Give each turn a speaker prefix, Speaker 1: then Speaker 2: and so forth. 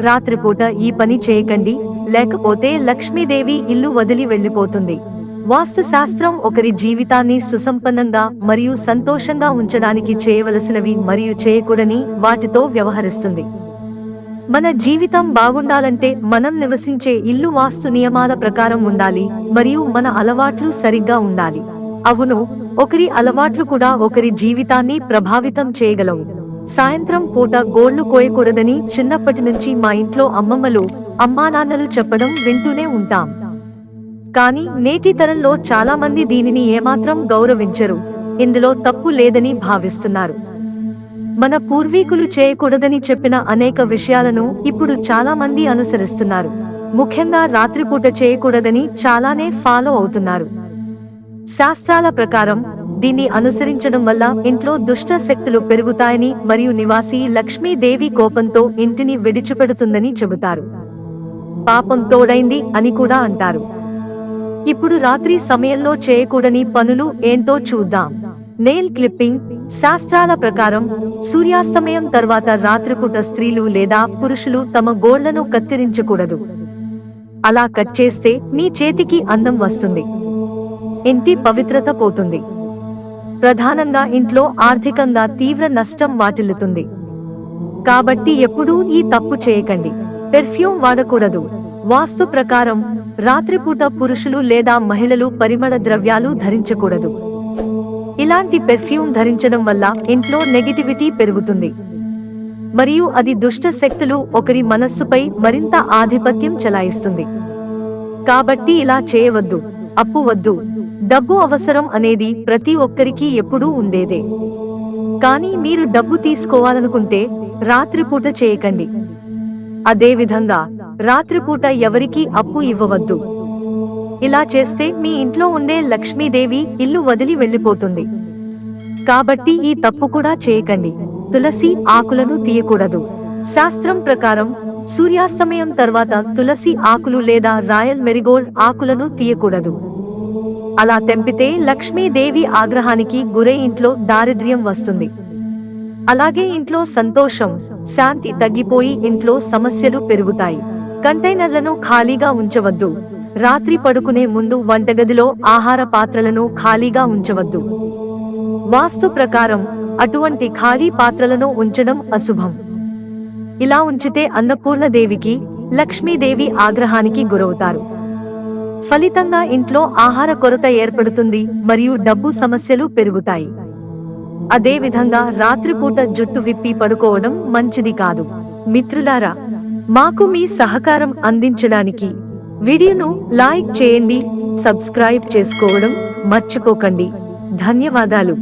Speaker 1: రాత్రిపూట ఈ పని చేయకండి. లేకపోతే లక్ష్మీదేవి ఇల్లు వదిలి వెళ్ళిపోతుంది వాస్తు శాస్త్రం ఒకరి జీవితాన్ని సుసంపన్నంగా మరియు సంతోషంగా ఉంచడానికి చేయవలసినవి మరియు చేయకూడని వాటితో వ్యవహరిస్తుంది. మన జీవితం బాగుండాలంటే మనం నివసించే ఇల్లు వాస్తు నియమాల ప్రకారం ఉండాలి మరియు మన అలవాట్లు సరిగ్గా ఉండాలి. అవును ఒకరి అలవాట్లు కూడా ఒకరి జీవితాన్ని ప్రభావితం చేయగలవు. సాయంత్రం పూట గోళ్ళు కోయకూడదని చిన్నప్పటి నుంచి మా ఇంట్లో అమ్మమ్మలు అమ్మానాన్నలు చెప్పడం వింటూనే ఉంటాం. కానీ నేటి తరంలో చాలా మంది దీనిని ఏమాత్రం గౌరవించరు. ఇందులో తప్పు లేదని భావిస్తున్నారు. మన పూర్వీకులు చేయకూడదని చెప్పిన అనేక విషయాలను ఇప్పుడు చాలా మంది అనుసరిస్తున్నారు. ముఖ్యంగా రాత్రిపూట చేయకూడదని చాలానే ఫాలో అవుతున్నారు. శాస్త్రాల ప్రకారం దీన్ని అనుసరించడం వల్ల ఇంట్లో దుష్ట శక్తులు పెరుగుతాయని మరియు నివాసి లక్ష్మీదేవి కోపంతో ఇంటిని విడిచిపెడుతుందని చెబుతారు. పాపం తోడైంది అని కూడా అంటారు. ఇప్పుడు రాత్రి సమయంలో చేయకూడని పనులు ఏంటో చూద్దాం. నెయిల్ క్లిప్పింగ్ శాస్త్రాల ప్రకారం సూర్యాస్తమయం తర్వాత రాత్రిపూట స్త్రీలు లేదా పురుషులు తమ గోళ్ళను కత్తిరించకూడదు. అలా కట్ చేస్తే నీ చేతికి అందం వస్తుంది. ఇంటి పవిత్రత పోతుంది. ప్రధానంగా ఇంట్లో ఆర్థికంగా తీవ్ర నష్టం వాటిల్లుతుంది. కాబట్టి ఎప్పుడూ ఈ తప్పు చేయకండి. పెర్ఫ్యూమ్ వాడకూడదు. వాస్తు ప్రకారం రాత్రిపూట పురుషులు లేదా మహిళలు పరిమళ ద్రవ్యాలు ధరించకూడదు. ఇలాంటి పెర్ఫ్యూమ్ ధరించడం వల్ల ఇంట్లో నెగిటివిటీ పెరుగుతుంది. మరియు అది దుష్ట శక్తులు ఒకరి మనస్సుపై మరింత ఆధిపత్యం చెలాయిస్తుంది. కాబట్టి ఇలా చేయవద్దు అప్పు వద్దు. డబ్బు అవసరం అనేది ప్రతి ఒక్కరికి ఎప్పుడూ ఉండేదే. కానీ మీరు డబ్బు తీసుకోవాలనుకుంటే రాత్రిపూట చేయకండి. అదే విధంగా రాత్రిపూట ఎవరికీ అప్పు ఇవ్వవద్దు. ఇలా చేస్తే మీ ఇంట్లో ఉండే లక్ష్మీదేవి ఇల్లు వదిలి వెళ్ళిపోతుంది. కాబట్టి ఈ తప్పు కూడా చేయకండి. తులసి ఆకులను తీయకూడదు. శాస్త్రం ప్రకారం సూర్యాస్తమయం తర్వాత తులసి ఆకులు లేదా రాయల్ మెరిగోల్డ్ ఆకులను తీయకూడదు. అలా తెంపితే లక్ష్మీదేవి ఆగ్రహానికి గురై ఇంట్లో దారిద్ర్యం వస్తుంది. అలాగే ఇంట్లో సంతోషం శాంతి తగ్గిపోయి ఇంట్లో సమస్యలు పెరుగుతాయి. కంటైనర్లను ఖాళీగా ఉంచవద్దు. రాత్రి పడుకునే ముందు వంటగదిలో ఆహార పాత్రలను ఖాళీగా ఉంచవద్దు. వాస్తు ప్రకారం అటువంటి ఖాళీ పాత్రలను ఉంచడం అశుభం. ఇలా ఉంచితే అన్నపూర్ణదేవికి లక్ష్మీదేవి ఆగ్రహానికి గురవుతారు. ఫలితంగా ఇంట్లో ఆహార కొరత ఏర్పడుతుంది మరియు డబ్బు సమస్యలు పెరుగుతాయి. అదే విధంగా రాత్రిపూట జుట్టు విప్పి పడుకోవడం మంచిది కాదు. మిత్రులారా మాకు మీ సహకారం అందించడానికి వీడియోను లైక్ చేయండి సబ్స్క్రైబ్ చేసుకోవడం మర్చిపోకండి. ధన్యవాదాలు.